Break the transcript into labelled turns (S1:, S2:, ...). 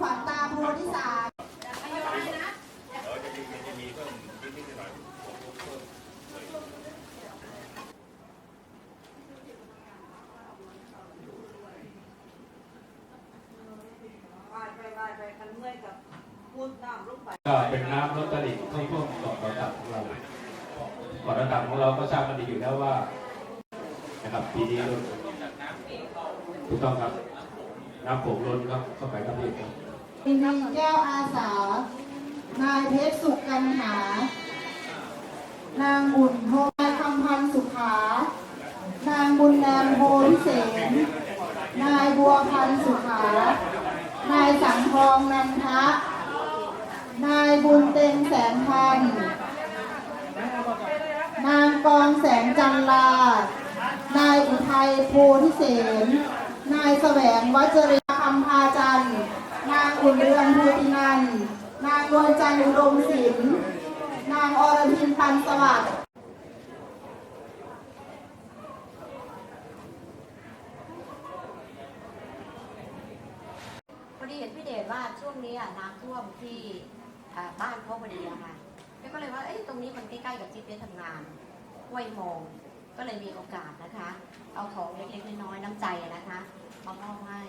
S1: คนที่สาม
S2: ไปไปไปไปคันเมื่อยกับพูดน้ำลงไป
S3: ก็เป็นน้ำลดตลิ่งเข้าท่วมเกาะระดับของเราเกาะระดับของเราก็ทราบกันดีอยู่แล้วว่า นะครับปีนี้ล้นถูกต้องครับน้ำโขงล้นครับเข้าไปครับพี่ครับ
S1: มีแก้วอาสา นายเพชรสุกันหา นางบุญโทนายคำพันธ์สุขา นางบุญแรมโพธิเสนนายบัวพันธ์สุขา นายสังทองนันทะ นายบุญเต็งแสนพัน นางกองแสงจันลา นายอุทัยโพธิเสนนายแสวงวัจริยคำพาจันทร์ นางอุ่นเรือนภูตินัน นางนวลจันทร์อุดมศิลป์นางอรพินปันสวัสดิ์
S4: พอดีเห็นพี่เดชว่าช่วงนี้อะน้ำท่วมที่อ่าบ้านเขาพอดีอะค่ะแล้วก็เลยว่าเอ้ยตรงนี้มันใกล้ๆกับที่เจ๊ทำงานห้วยโมง ก็เลยมีโอกาสนะคะ เอาของเล็กๆน้อยๆน้ำใจอะนะคะมามอบให้